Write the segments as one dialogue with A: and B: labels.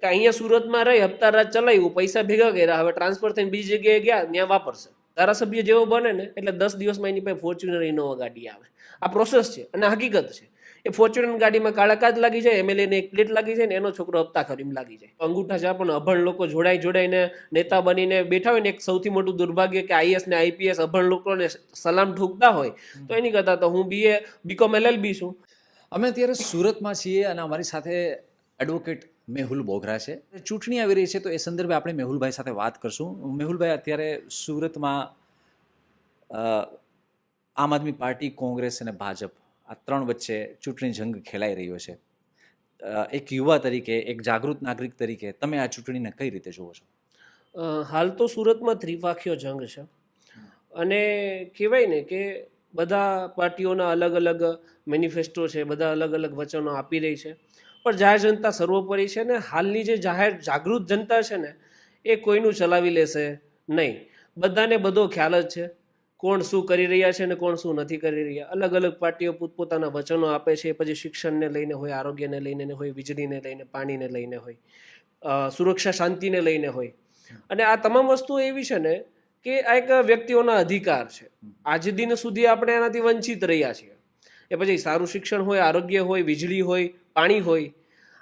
A: કે અહીંયા સુરતમાં રહી, હપ્તા રાત ચલાવ્યું, પૈસા ભેગા કર્યા. હવે ટ્રાન્સફર થઈને બીજી જગ્યાએ ગયા, ત્યાં વાપરશે. ધારાસભ્ય જેવો બને ને, એટલે દસ દિવસમાં એની પાસે ફોર્ચ્યુનર ઇનોવા ગાડી આવે. આ પ્રોસેસ છે અને હકીકત છે. એ ફોર્ચ્યુનર ગાડીમાં કાળા કાચ લાગી જાય એમએલએને એક પ્લેટ લાગી જાય ને, એનો છોકરો હપ્તા ખરીમ લાગી જાય. અંગૂઠા ચા પણ અભણ લોકો જોડાઈ જોડાઈને નેતા બનીને બેઠા હોય ને, એક સૌથી મોટું દુર્ભાગ્ય કે આઈએસ ને આઈપીએસ અભણ લોકોને સલામ ઠૂકતા હોય, તો એની કરતાં તો હું બીએ બીકોમ એલએલબી છું.
B: અમે અત્યારે સુરતમાં છીએ અને અમારી સાથે એડવોકેટ મેહુલ બોઘરા છે. ચૂંટણી આવી રહી છે તો એ સંદર્ભે આપણે મેહુલભાઈ સાથે વાત કરશું. મેહુલભાઈ, અત્યારે સુરતમાં આમ આદમી પાર્ટી, કોંગ્રેસ અને ભાજપ આ ત્રણ વચ્ચે ચૂંટણી જંગ ખેલાઈ રહ્યો છે. એક યુવા તરીકે, એક જાગૃત નાગરિક તરીકે તમે આ ચૂંટણીને કઈ રીતે જુઓ છો?
A: હાલ તો સુરતમાં ત્રિપાખીઓ જંગ છે. અને કહેવાય ને કે બધા પાર્ટીઓના અલગ અલગ મેનિફેસ્ટો છે, બધા અલગ અલગ વચનો આપી રહી છે. પણ જાહેર જનતા સર્વોપરી છે ને, હાલની જે જાહેર જાગૃત જનતા છે ને, એ કોઈનું ચલાવી લેશે નહીં. બધાને બધો ખ્યાલ જ છે. કોણ શું કરી રહ્યા છે ને કોણ શું નથી કરી રહ્યા. અલગ અલગ પાર્ટીઓ પોતપોતાના વચનો આપે છે, પછી શિક્ષણને લઈને હોય, આરોગ્યને લઈને હોય, વીજળીને લઈને, પાણીને લઈને હોય સુરક્ષા શાંતિને લઈને હોય. અને આ તમામ વસ્તુઓ એવી છે ને કે આ એક વ્યક્તિઓના અધિકાર છે. આજ દિન સુધી આપણે એનાથી વંચિત રહ્યા છીએ. એ પછી સારું શિક્ષણ હોય, આરોગ્ય હોય, વીજળી હોય પાણી હોય,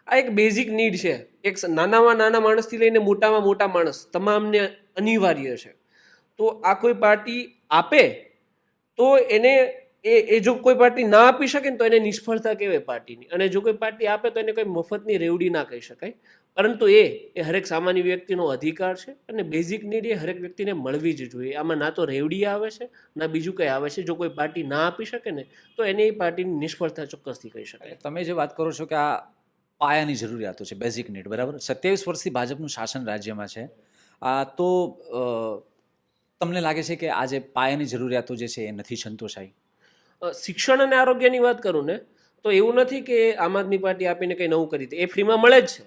A: આ એક બેઝિક નીડ છે. એક નાનામાં નાના માણસથી લઈને મોટામાં મોટા માણસ તમામને અનિવાર્ય છે. તો આ કોઈ પાર્ટી આપે, તો એને એ એ જો કોઈ પાર્ટી ના આપી શકે ને તો એને નિષ્ફળતા કહેવાય પાર્ટીની અને જો કોઈ પાર્ટી આપે તો એને કોઈ મફતની રેવડી ના કહી શકાય. પરંતુ એ એ હરેક સામાન્ય વ્યક્તિનો અધિકાર છે અને બેઝિક નીડ એ હરેક વ્યક્તિને મળવી જ જોઈએ. આમાં ના તો રેવડી આવે છે ના બીજું કંઈ આવે છે. જો કોઈ પાર્ટી ના આપી શકે ને તો એને એ પાર્ટીની નિષ્ફળતા ચોક્કસથી કહી શકાય.
B: તમે જે વાત કરો છો કે આ પાયાની જરૂરિયાતો છે બેઝિક નીડ બરાબર? સત્યાવીસ વર્ષથી ભાજપનું શાસન રાજ્યમાં છે. આ તો તમને લાગે છે કે આ જે પાયાની જરૂરિયાતો જે છે એ નથી સંતોષાઈ?
A: શિક્ષણ અને આરોગ્યની વાત કરું ને તો એવું નથી કે આમ આદમી પાર્ટી આપીને કંઈ નવું કરી દે. એ ફ્રીમાં મળે જ છે.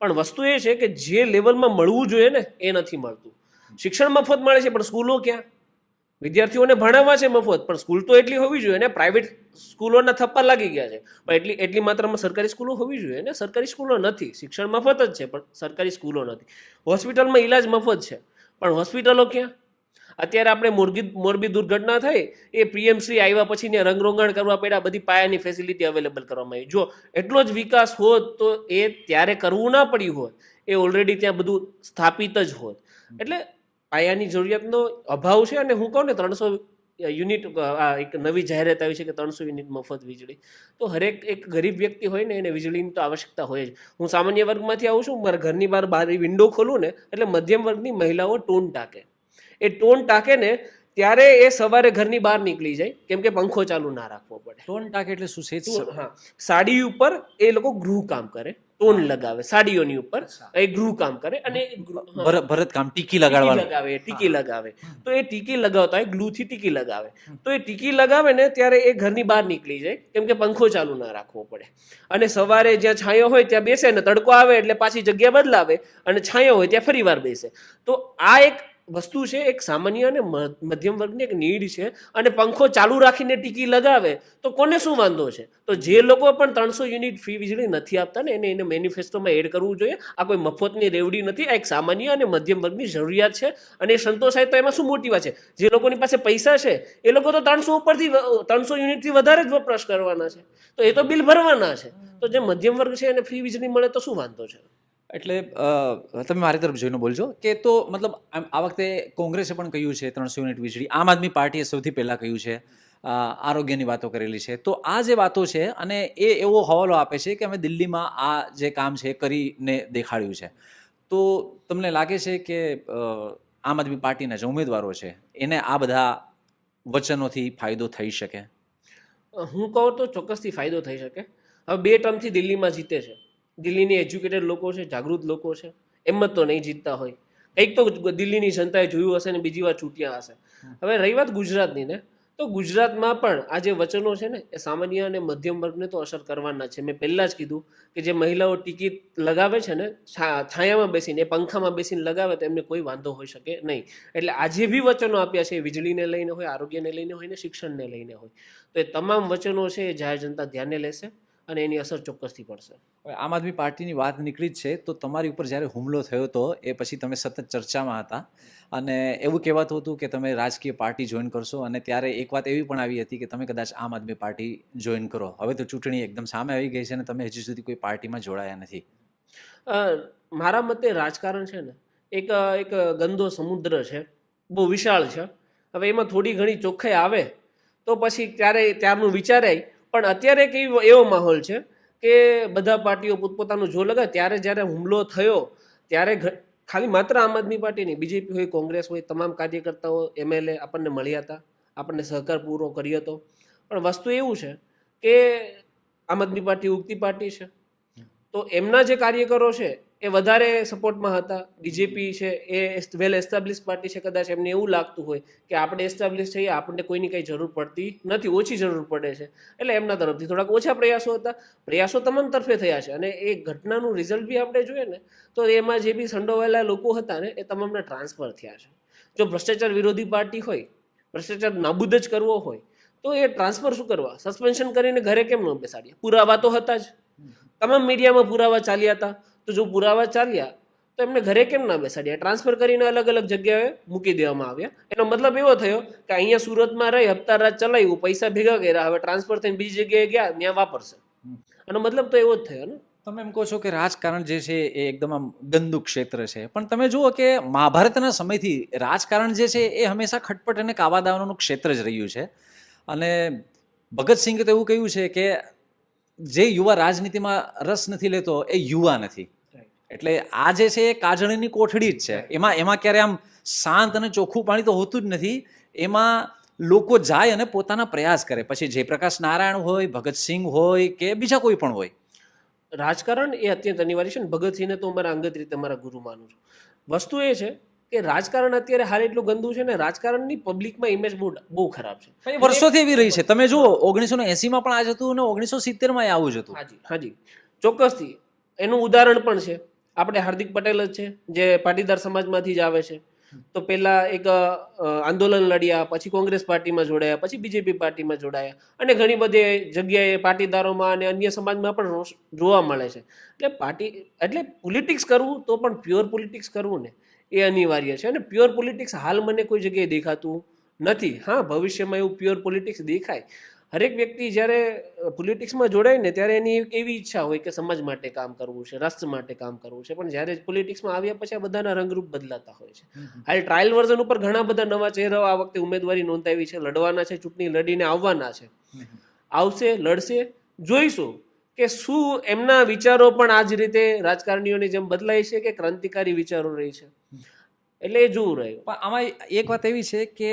A: પણ વસ્તુ એ છે કે જે લેવલમાં મળવું જોઈએ ને, એ નથી મળતું. શિક્ષણ મફત મળે છે, પણ સ્કૂલો ક્યાં? વિદ્યાર્થીઓને ભણાવવા છે મફત, પણ સ્કૂલ તો એટલી હોવી જોઈએ ને, પ્રાઇવેટ સ્કૂલોના થપ્પા લાગી ગયા છે. પણ એટલી એટલી માત્રામાં સરકારી સ્કૂલો હોવી જોઈએ ને, સરકારી સ્કૂલો નથી. શિક્ષણ મફત જ છે, પણ સરકારી સ્કૂલો નથી. હોસ્પિટલમાં ઈલાજ મફત છે, પણ હોસ્પિટલો ક્યાં? અત્યારે આપણે મોરબી મોરબી દુર્ઘટના થઈ, એ પીએમસી આવ્યા પછી ને રંગરોગાણ કરવા પડ્યા, બધી પાયાની ફેસિલિટી અવેલેબલ કરવામાં આવી. જો એટલો જ વિકાસ હોત, તો એ ત્યારે કરવું ના પડ્યું હોત. એ ઓલરેડી ત્યાં બધું સ્થાપિત જ હોત. એટલે પાયાની જરૂરિયાતનો અભાવ છે અને હું કહું ને, ત્રણસો યુનિટ આ એક નવી જાહેરાત આવી છે કે ત્રણસો યુનિટ મફત વીજળી. તો હરેક એક ગરીબ વ્યક્તિ હોય ને, એને વીજળીની તો આવશ્યકતા હોય જ. હું સામાન્ય વર્ગમાંથી આવું છું, મારા ઘરની બહાર બારી વિન્ડો ખોલું ને, એટલે મધ્યમ વર્ગની મહિલાઓ ટોન ટાકે. એ ટોન ટાકે ને ત્યારે એ સવારે ઘરની બહાર નીકળી જાય કેમ કે પંખો ચાલુ ના રાખવો પડે.
B: ટોન ટાંકે એટલે શું છે
A: હા. સાડી ઉપર એ લોકો ગૃહ કામ કરે ટોન લગાવે સાડીઓની ઉપર એ ગૃહ કામ કરે અને એ
B: ભરત કામ ટીકી
A: ટીકી
B: લગાડવાનું
A: લગાવે ટીકી લગાવે. તો એ ટીકી લગાવતા હોય ગ્લુથી ટીકી લગાવે. તો એ ટીકી લગાવે ને ત્યારે એ ઘરની બહાર નીકળી જાય કેમ કે પંખો ચાલુ ના રાખવો પડે. અને સવારે જ્યાં છાંયો હોય ત્યાં બેસે ને તડકો આવે એટલે પાછી જગ્યા બદલાવે અને છાંયો હોય ત્યાં ફરી વાર બેસે. તો આ એક વસ્તુ છે, એક સામાન્ય અને મધ્યમ વર્ગની એક નીડ છે અને પંખો ચાલુ રાખીને ટીકી લગાવે, તો કોને શું વાંધો છે? તો જે લોકો પણ ત્રણસો યુનિટ ફ્રી વીજળી નથી આપતા ને, એને એને મેનિફેસ્ટોમાં એડ કરવું જોઈએ. આ કોઈ મફતની રેવડી નથી, આ એક સામાન્ય અને મધ્યમ વર્ગની જરૂરિયાત છે અને સંતોષાય તો એમાં શું મોટી વાત છે? જે લોકોની પાસે પૈસા છે, એ લોકો તો ત્રણસો ઉપરથી ત્રણસો યુનિટથી વધારે જ વપરાશ કરવાના છે. તો એ તો બિલ ભરવાના છે. તો જે મધ્યમ વર્ગ છે, એને ફ્રી વીજળી મળે તો શું વાંધો છે?
B: એટલે તમે મારી તરફ જોઈને બોલજો કે તો મતલબ આ વખતે કોંગ્રેસે પણ કહ્યું છે ત્રણસો યુનિટ વીજળી. આમ આદમી પાર્ટીએ સૌથી પહેલાં કહ્યું છે આરોગ્યની વાતો કરેલી છે. તો આ જે વાતો છે અને એ એવો હવાલો આપે છે કે અમે દિલ્હીમાં આ જે કામ છે કરીને દેખાડ્યું છે. તો તમને લાગે છે કે આમ આદમી પાર્ટીના જે ઉમેદવારો છે, એને આ બધા વચનોથી ફાયદો થઈ શકે?
A: હું કહું તો ચોક્કસથી ફાયદો થઈ શકે. હવે બે ટર્મથી દિલ્હીમાં જીતે છે. દિલ્હીની એજ્યુકેટેડ લોકો છે, જાગૃત લોકો છે, એમ જ તો નહીં જીતતા હોય. કંઈક તો દિલ્હીની જનતાએ જોયું હશે ને બીજી વાર ચૂંટ્યા હશે. હવે રહી વાત ગુજરાતની ને, તો ગુજરાતમાં પણ આ જે વચનો છે ને, એ સામાન્ય અને મધ્યમ વર્ગને તો અસર કરવાના છે. મેં પહેલાં જ કીધું કે જે મહિલાઓ ટિકિટ લગાવે છે ને છાયામાં બેસીને, પંખામાં બેસીને લગાવે તો એમને કોઈ વાંધો હોઈ શકે નહીં. એટલે આજે બી વચનો આપ્યા છે, એ વીજળીને લઈને હોય, આરોગ્યને લઈને હોય ને શિક્ષણને લઈને હોય. તો એ તમામ વચનો છે, એ જાહેર જનતા ધ્યાને લેશે. અને એની અસર ચોક્કસથી પડશે.
B: હવે આમ આદમી પાર્ટીની વાત નીકળી જ છે તો તમારી ઉપર જ્યારે હુમલો થયો હતો એ પછી તમે સતત ચર્ચામાં હતા. અને એવું કહેવાતું હતું કે તમે રાજકીય પાર્ટી જોઈન કરશો અને ત્યારે એક વાત એવી પણ આવી હતી કે તમે કદાચ આમ આદમી પાર્ટી જોઈન કરો. હવે તો ચૂંટણી એકદમ સામે આવી ગઈ છે અને તમે હજી સુધી કોઈ પાર્ટીમાં જોડાયા નથી.
A: મારા મતે રાજકારણ છે ને એક એક ગંદો સમુદ્ર છે બહુ વિશાળ છે. હવે એમાં થોડી ઘણી ચોખ્ખાઈ આવે તો પછી ત્યારે ત્યારનું વિચારાય પણ અત્યારે એક એવો માહોલ છે કે બધા પાર્ટીઓ પોતપોતાનું જો લગાવે ત્યારે જ્યારે હુમલો થયો ત્યારે ખાલી માત્ર આમ આદમી પાર્ટી નહીં બીજેપી હોય કોંગ્રેસ હોય તમામ કાર્યકર્તાઓ એમએલએ આપણને મળ્યા હતા આપણને સહકાર પૂરો કર્યો હતો. પણ વસ્તુ એવું છે કે આમ આદમી પાર્ટી ઉગતી પાર્ટી છે. તો એમના જે કાર્યકરો છે એ વધારે સપોર્ટમાં હતા. બીજેપી છે એ વેલ એસ્ટાબ્લિશ પાર્ટી છે કદાચ એમને એવું લાગતું હોય કે આપણે એસ્ટાબ્લિશ થઈએ આપણને કોઈની કંઈ જરૂર પડતી નથી ઓછી જરૂર પડે છે. એટલે એમના તરફથી થોડાક ઓછા પ્રયાસો હતા. પ્રયાસો તમામ તરફે થયા છે અને એ ઘટનાનું રિઝલ્ટ બી આપણે જોઈએ ને તો એમાં જે બી સંડોવાયેલા લોકો હતા ને એ તમામના ટ્રાન્સફર થયા છે. જો ભ્રષ્ટાચાર વિરોધી પાર્ટી હોય ભ્રષ્ટાચાર નાબૂદ જ કરવો હોય તો એ ટ્રાન્સફર શું કરવા? સસ્પેન્શન કરીને ઘરે કેમ ન બેસાડીએ પુરાવા તો હતા જ. તમામ મીડિયામાં પુરાવા ચાલ્યા હતા. તો જો પુરાવા ચાલ્યા તો એમને ઘરે કેમ ના બેસાડ્યા? ટ્રાન્સફર કરીને અલગ અલગ જગ્યાએ મૂકી દેવામાં આવ્યા. એનો મતલબ એવો થયો કે અહીંયા સુરતમાં રહી હપ્તા રાત ચલાવ્યું પૈસા ભેગા કર્યા હવે ટ્રાન્સફર થઈને બીજી જગ્યાએ ગયા ત્યાં વાપરશે. એનો મતલબ તો એવો જ થયો ને?
B: તમે એમ કહો છો કે રાજકારણ જે છે એ એકદમ આમ ગંદુ ક્ષેત્ર છે. પણ તમે જુઓ કે મહાભારતના સમયથી રાજકારણ જે છે એ હંમેશા ખટપટ અને કાવાદાવાનું ક્ષેત્ર જ રહ્યું છે. અને ભગતસિંહે તો એવું કહ્યું છે કે જે યુવા રાજનીતિમાં રસ નથી લેતો એ યુવા નથી. એટલે આ જે છે એ કાજળીની કોઠડી જ છે. એમાં એમાં ક્યારે આમ શાંત અને ચોખ્ખું પાણી તો હોતું જ નથી. એમાં લોકો જાય અને પોતાના પ્રયાસ કરે. પછી જયપ્રકાશ નારાયણ હોય ભગતસિંહ હોય કે બીજા કોઈ પણ હોય.
A: રાજકારણ એ અત્યંત અનિવાર્ય છે ને ભગતસિંહને તો મારા અંગત રીતે મારા ગુરુ માનું છું. વસ્તુ એ છે કે રાજકારણ અત્યારે હાલ એટલું ગંદુ છે ને રાજકારણની પબ્લિકમાં ઇમેજ બહુ બહુ ખરાબ છે.
B: વર્ષોથી એવી રહી છે. તમે જુઓ ઓગણીસો ને એસીમાં પણ આ જ હતું અને ઓગણીસો સિત્તેરમાં આવું જ હતું.
A: હાજી હાજી. ચોક્કસથી. એનું ઉદાહરણ પણ છે. આપણે હાર્દિક પટેલ જ છે, જે પાટીદાર સમાજમાંથી જ આવે છે. તો પહેલા એક આંદોલન લડ્યા, પછી કોંગ્રેસ પાર્ટીમાં જોડાયા, પછી બીજેપી પાર્ટીમાં જોડાયા. અને ઘણી બધી જગ્યાએ પાટીદારોમાં અને અન્ય સમાજમાં પણ જોવા મળે છે. એટલે પાર્ટી, એટલે પોલિટિક્સ કરવું તો પણ પ્યોર પોલિટિક્સ કરવું ને, એ અનિવાર્ય છે. અને પ્યોર પોલિટિક્સ હાલ મને કોઈ જગ્યાએ દેખાતું નથી. હા, ભવિષ્યમાં એવું પ્યોર પોલિટિક્સ દેખાય. હરેક વ્યક્તિ જ્યારે પોલિટિક્સમાં જોડાય ને ત્યારે એની એવી ઈચ્છા હોય કે સમાજ માટે કામ કરવું છે રાષ્ટ્ર માટે કામ કરવું છે. પણ જ્યારે પોલિટિક્સમાં આવ્યા પછી આ બધાના રંગરૂપ બદલાતા હોય છે. હાલ ટ્રાયલ વર્ઝન ઉપર ઘણા બધા નવા ચહેરાઓ આ વખતે ઉમેદવારી નોંધાવી છે. લડવાના છે ચૂંટણી લડીને આવવાના છે. આવશે લડશે જોઈશું કે શું એમના વિચારો પણ આ જ રીતે રાજકારણીઓની જેમ બદલાય છે કે ક્રાંતિકારી વિચારો રહી છે. એટલે એ જોવું રહ્યું.
B: પણ આમાં એક વાત એવી છે કે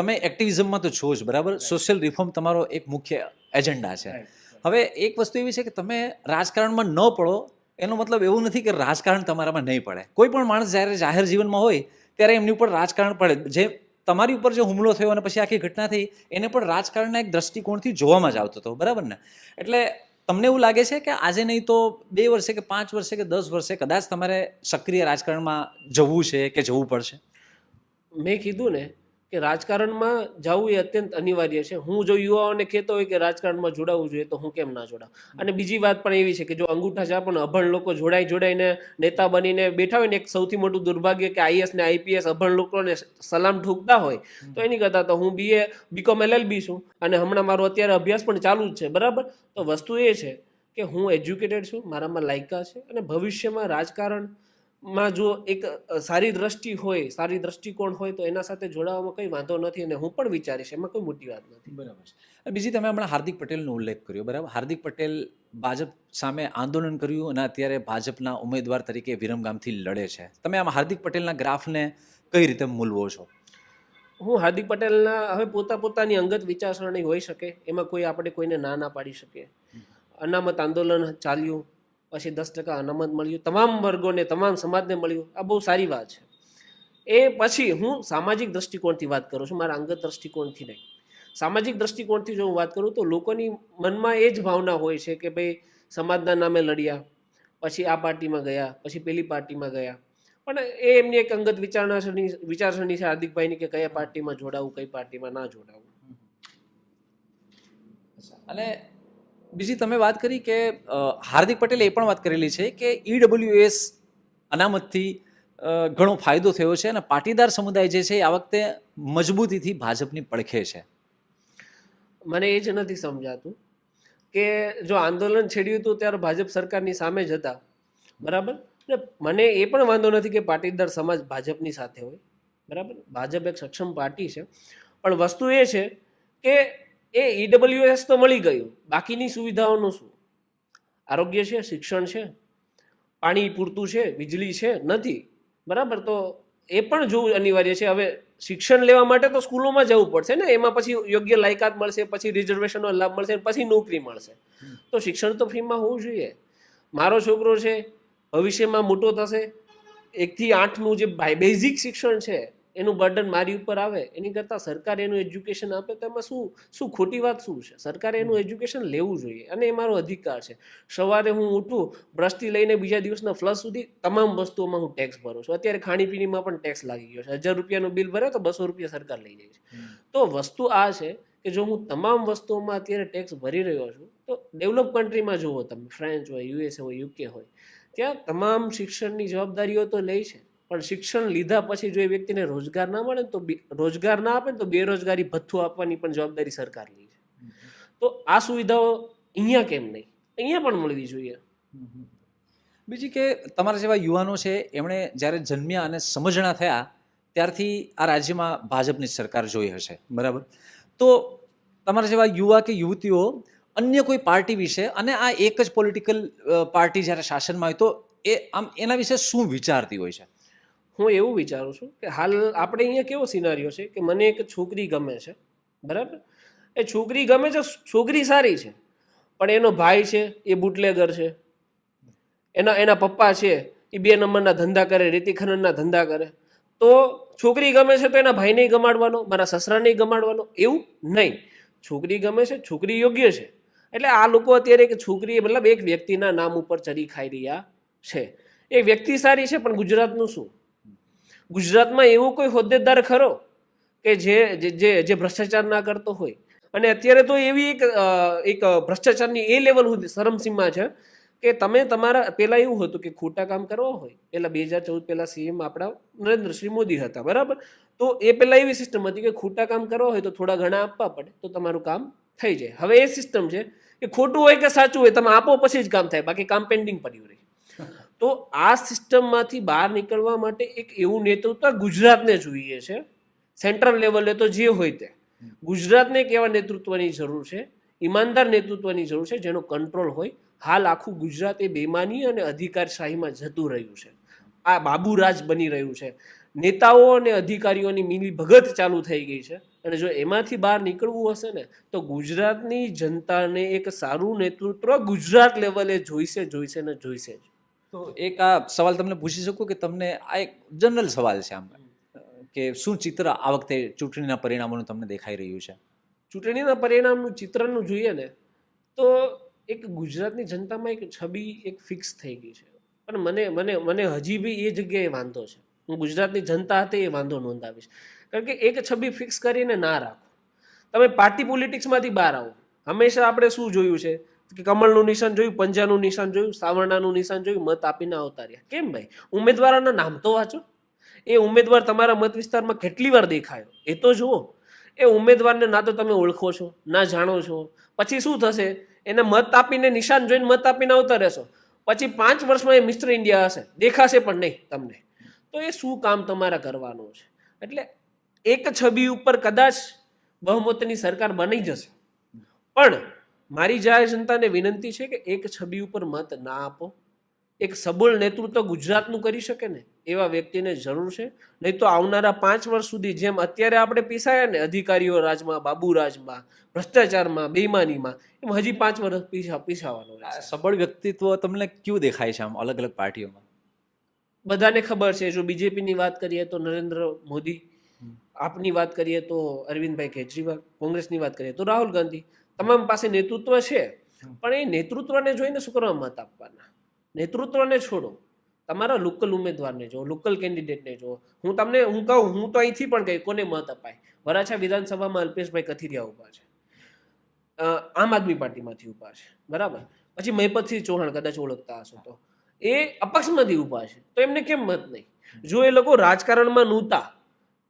B: તમે એક્ટિવિઝમમાં તો છો જ બરાબર? સોશિયલ રિફોર્મ તમારો એક મુખ્ય એજન્ડા છે. હવે એક વસ્તુ એવી છે કે તમે રાજકારણમાં ન પડો એનો મતલબ એવું નથી કે રાજકારણ તમારામાં નહીં પડે. કોઈ પણ માણસ જ્યારે જાહેર જીવનમાં હોય ત્યારે એમની ઉપર રાજકારણ પડે. જે તમારી ઉપર જે હુમલો થયો અને પછી આખી ઘટના થઈ એને પણ રાજકારણના એક દ્રષ્ટિકોણથી જોવામાં જ આવતો હતો બરાબર ને? એટલે તમને એવું લાગે છે કે આજે નહીં તો બે વર્ષે કે પાંચ વર્ષે કે દસ વર્ષે કદાચ તમારે સક્રિય રાજકારણમાં જવું છે કે જવું પડશે?
A: મેં કીધું ને કે રાજકારણમાં જવું એ અત્યંત અનિવાર્ય છે. હું જો યુવાઓને કહેતો હોય કે રાજકારણમાં જોડાવવું જોઈએ તો હું કેમ ના જોડાવ અને બીજી વાત પણ એવી છે કે જો અંગૂઠા છાપ પણ અભણ લોકો જોડાઈ જોડાઈને નેતા બનીને બેઠા હોય ને, એક સૌથી મોટું દુર્ભાગ્ય કે આઈએસ ને આઈપીએસ અભણ લોકોને સલામ ઠૂકતા હોય, તો એની કરતાં તો હું બીએ બીકોમ એલએલબી છું. અને હમણાં મારો અત્યારે અભ્યાસ પણ ચાલુ જ છે, બરાબર? તો વસ્તુ એ છે કે હું એજ્યુકેટેડ છું, મારામાં લાયકા છે અને ભવિષ્યમાં રાજકારણમાં જો એક સારી દ્રષ્ટિ હોય સારી દ્રષ્ટિકોણ હોય તો એના સાથે જોડાવામાં કંઈ વાંધો નથી અને હું પણ વિચારીશ એમાં કોઈ મોટી વાત નથી.
B: બરાબર છે. બીજી તમે હમણાં હાર્દિક પટેલનો ઉલ્લેખ કર્યો બરાબર? હાર્દિક પટેલ ભાજપ સામે આંદોલન કર્યું અને અત્યારે ભાજપના ઉમેદવાર તરીકે વિરમગામથી લડે છે. તમે આમ હાર્દિક પટેલના ગ્રાફને કઈ રીતે મૂલવો છો?
A: હું હાર્દિક પટેલના હવે પોતા પોતાની અંગત વિચારસરણી હોઈ શકે એમાં કોઈ આપણે કોઈને ના ના પાડી શકે અનામત આંદોલન ચાલ્યું પછી દસ ટકા અનામત મળ્યું, તમામ વર્ગોને, તમામ સમાજને મળ્યું. આ બહુ સારી વાત છે. એ પછી હું સામાજિક દ્રષ્ટિકોણથી વાત કરું છું, મારા અંગત દ્રષ્ટિકોણથી નહીં. સામાજિક દ્રષ્ટિકોણથી જો હું વાત કરું તો લોકોની મનમાં એ જ ભાવના હોય છે કે ભાઈ સમાજના નામે લડ્યા, પછી આ પાર્ટીમાં ગયા, પછી પેલી પાર્ટીમાં ગયા. પણ એ એમની એક અંગત વિચારણાસરણી, વિચારસરણી છે હાર્દિકભાઈની કે કયા પાર્ટીમાં જોડાવું, કઈ પાર્ટીમાં ના જોડાવું.
B: અને બીજી તમે વાત કરી કે હાર્દિક પટેલે એ પણ વાત કરેલી છે કે ઈડબ્લ્યુએસ અનામતથી ઘણો ફાયદો થયો છે અને પાટીદાર સમુદાય જે છે આ વખતે મજબૂતીથી ભાજપની પડખે છે.
A: મને એ જ નથી સમજાતું કે જો આંદોલન છેડ્યું હતું ત્યારે ભાજપ સરકારની સામે જ હતા. બરાબર? મને એ પણ વાંધો નથી કે પાટીદાર સમાજ ભાજપની સાથે હોય. બરાબર? ભાજપ એક સક્ષમ પાર્ટી છે. પણ વસ્તુ એ છે કે એ ઈડબ્લ્યુએસ તો મળી ગયું. બાકીની સુવિધાઓનું શું? આરોગ્ય છે શિક્ષણ છે પાણી પૂરતું છે વીજળી છે નથી. બરાબર? તો એ પણ જોવું અનિવાર્ય છે. હવે શિક્ષણ લેવા માટે તો સ્કૂલોમાં જવું પડશે ને. એમાં પછી યોગ્ય લાયકાત મળશે પછી રિઝર્વેશનનો લાભ મળશે પછી નોકરી મળશે. તો શિક્ષણ તો ફ્રીમાં હોવું જોઈએ. મારો છોકરો છે ભવિષ્યમાં મોટો થશે. એકથી આઠનું જે બેઝિક શિક્ષણ છે એનું બર્ડન મારી ઉપર આવે એની કરતાં સરકાર એનું એજ્યુકેશન આપે તો એમાં શું શું ખોટી વાત શું છે? સરકારે એનું એજ્યુકેશન લેવું જોઈએ અને એ મારો અધિકાર છે. સવારે હું ઉઠું બ્રશથી લઈને બીજા દિવસના ફ્લશ સુધી તમામ વસ્તુઓમાં હું ટેક્સ ભરું છું. અત્યારે ખાણીપીણીમાં પણ ટેક્સ લાગી ગયો છે. હજાર રૂપિયાનું બિલ ભરે તો બસો રૂપિયા સરકાર લઈ જાય છે. તો વસ્તુ આ છે કે જો હું તમામ વસ્તુઓમાં અત્યારે ટેક્સ ભરી રહ્યો છું તો ડેવલપ કન્ટ્રીમાં જુઓ તમે. ફ્રેન્ચ હોય યુએસએ હોય યુકે હોય ત્યાં તમામ શિક્ષણની જવાબદારીઓ તો લે છે. પણ શિક્ષણ લીધા પછી જો એ વ્યક્તિને રોજગાર ના મળે તો રોજગાર ના આપે તો બેરોજગારી ભથ્થું આપવાની પણ જવાબદારી સરકાર લે છે. તો આ સુવિધાઓ અહીંયા કેમ નહીં? અહીંયા પણ મળવી જોઈએ.
B: બીજી કે તમારા જેવા યુવાનો છે, એમણે જ્યારે જન્મ્યા અને સમજણા થયા, ત્યારથી આ રાજ્યમાં ભાજપની સરકાર જોઈ હશે. બરાબર? તો તમારા જેવા યુવા કે યુવતીઓ અન્ય કોઈ પાર્ટી વિશે અને આ એક જ પોલિટિકલ પાર્ટી જ્યારે શાસનમાં હોય તો એ આમ એના વિશે શું વિચારતી હોય છે?
A: હું એવું વિચારું છું કે હાલ આપણે અહીંયા કેવો સિનારીઓ છે કે મને એક છોકરી ગમે છે, બરાબર? એ છોકરી ગમે છે, છોકરી સારી છે, પણ એનો ભાઈ છે, એ બુટલેગર છે, એના એના પપ્પા છે, એ બે નંબરના ધંધા કરે, રેતી ધંધા કરે, તો છોકરી ગમે છે તો એના ભાઈને ગમાડવાનો, મારા સસરાને ગમાડવાનો, એવું નહીં. છોકરી ગમે છે, છોકરી યોગ્ય છે. એટલે આ લોકો અત્યારે એક છોકરી, મતલબ એક વ્યક્તિના નામ ઉપર ચરી ખાઈ રહ્યા છે. એ વ્યક્તિ સારી છે, પણ ગુજરાતનું શું? ગુજરાતમાં એવો કોઈ હોદ્દેદાર ખરો કે જે, જે- જે ભ્રષ્ટાચાર ના કરતો હોય? અને અત્યારે તો એવી એક એક ભ્રષ્ટાચારની એ લેવલ સુધી શરમસીમા છે કે તમે તમારા પહેલાં એવું હતું કે ખોટા કામ કરવા હોય. પહેલાં બે હજાર ચૌદ પહેલાં સીએમ આપણા નરેન્દ્રસિંહ મોદી હતા, બરાબર? તો એ પહેલાં એવી સિસ્ટમ હતી કે ખોટા કામ કરવા હોય તો થોડા ઘણા આપવા પડે, તો તમારું કામ થઈ જાય. હવે એ સિસ્ટમ છે કે ખોટું હોય કે સાચું હોય, તમે આપો પછી જ કામ થાય. બાકી કામ પેન્ડિંગ પડ્યું રહે. તો આ સિસ્ટમમાંથી બહાર નીકળવા માટે એક એવું નેતૃત્વ ગુજરાતને જોઈએ છે. સેન્ટ્રલ લેવલે તો જે હોય તે. ગુજરાતને કેવા નેતૃત્વની જરૂર છે? ઈમાનદાર નેતૃત્વની જરૂર છે જેનો કંટ્રોલ હોય. હાલ આખું ગુજરાત એ બેમાની અને અધિકારશાહીમાં જતું રહ્યું છે. આ બાબુરાજ બની રહ્યું છે. નેતાઓ અને અધિકારીઓની મિલી ભગત ચાલુ થઈ ગઈ છે. અને જો એમાંથી બહાર નીકળવું હશે ને, તો ગુજરાતની જનતાને એક સારું નેતૃત્વ ગુજરાત લેવલે જોઈશે જોઈશે ને જોઈશે જ.
B: તો એક આ સવાલ તમને પૂછી શકું કે તમને આ એક જનરલ સવાલ છે આમ, કે શું ચિત્ર આ વખતે ચૂંટણીના પરિણામોનું તમને દેખાઈ રહ્યું છે?
A: ચૂંટણીના પરિણામનું ચિત્રનું જોઈએ ને, તો એક ગુજરાતની જનતામાં એક છબી એક ફિક્સ થઈ ગઈ છે. પણ મને મને મને હજી બી એ જગ્યાએ વાંધો છે. હું ગુજરાતની જનતા હતી એ વાંધો નોંધાવીશ. કારણ કે એક છબી ફિક્સ કરીને ના રાખો. તમે પાર્ટી પોલિટિક્સમાંથી બહાર આવો. હંમેશા આપણે શું જોયું છે? કે કમળનું નિશાન જોયું, પંજાનું નિશાન જોયું, સાવરણાનું નિશાન જોયું, મત આપીને આવતા રહ્યા કેમ ભાઈ? ઉમેદવારોના નામ તો વાંચો. એ ઉમેદવાર તમારા મત વિસ્તારમાં કેટલી વાર દેખાયો? એ તો જુઓ. એ ઉમેદવારને ના તો તમે ઓળખો છો, ના જાણો છો. પછી શું થશે? એને મત આપીને નિશાન જોઈને મત આપીને આવતા રહેશો પછી પાંચ વર્ષમાં એ મિસ્ટર ઇન્ડિયા હશે. દેખાશે પણ નહીં તમને. તો એ શું કામ તમારા કરવાનું છે? એટલે એક છબી ઉપર કદાચ બહુમતની સરકાર બની જશે. પણ મારી જાહેર જનતાને વિનંતી છે કે એક છબી ઉપર મત ના આપો. એક સબળ નેતૃત્વ ગુજરાતનું કરી શકે ને એવા વ્યક્તિને જરૂર છે. નહીં તો આવનારા પાંચ વર્ષ સુધી જેમ અત્યારે આપણે પીસાયા ને અધિકારીઓ રાજમાં બાબુ રાજમાં ભ્રષ્ટાચારમાં બેઈમાનીમાં એમ હજી પાંચ વર્ષ પીસા પીસાવાનું
B: સબળ વ્યક્તિત્વ તમને ક્યું દેખાય છે આમ અલગ અલગ પાર્ટીઓમાં?
A: બધાને ખબર છે. જો બીજેપીની વાત કરીએ તો નરેન્દ્ર મોદી આપની વાત કરીએ તો અરવિંદભાઈ કેજરીવાલ કોંગ્રેસની વાત કરીએ તો રાહુલ ગાંધી તમામ પાસે નેતૃત્વ છે. પણ એ નેતૃત્વને જોઈને શું કરવા મત આપવાના? નેતૃત્વને છોડો. તમારા લોકલ ઉમેદવારને જો લોકલ કેન્ડિડેટને જો હું તમને, હું કહું, હું તો અહીંથી પણ કહી કોને મત અપાય? વરાછા વિધાનસભામાં અલ્પેશભાઈ કથિરિયા ઊભા છે. આમ આદમી પાર્ટીમાંથી ઊભા છે. બરાબર? પછી મહિપતસિંહ ચૌહાણ કદાચ ઓળખતા હશો તો. એ અપક્ષમાંથી ઊભા છે. તો એમને કેમ મત નહીં? જો એ લોકો રાજકારણમાં નહોતા,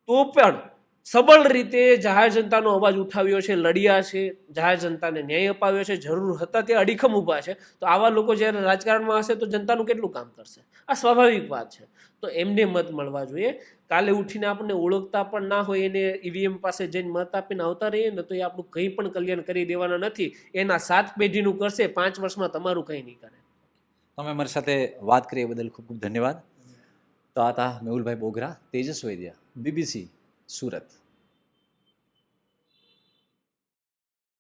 A: તો પણ સબળ રીતે જાહેર જનતાનો અવાજ ઉઠાવ્યો છે, લડ્યા છે, જાહેર જનતાને ન્યાય અપાવ્યો છે, જરૂર હતા તે અડીખમ ઊભા છે. તો આવા લોકો જ્યારે રાજકારણમાં હશે તો જનતાનું કેટલું કામ કરશે? આ સ્વાભાવિક વાત છે. તો એમને મત મળવા જોઈએ. કાલે ઉઠીને આપણને ઓળખતા પણ ના હોય એને ઈવીએમ પાસે જઈને મત આપીને આવતા રહીએ ને તો એ આપણું કંઈ પણ કલ્યાણ કરી દેવાના નથી. એના સાત પેઢીનું કરશે, પાંચ વર્ષમાં તમારું કંઈ નહીં કરે.
B: તમે અમારી સાથે વાત કરી એ બદલ ખૂબ ખૂબ ધન્યવાદ. તો આ હતા મેહુલભાઈ બોગરા, તેજસ વૈદ્ય, બીબીસી, સુરત.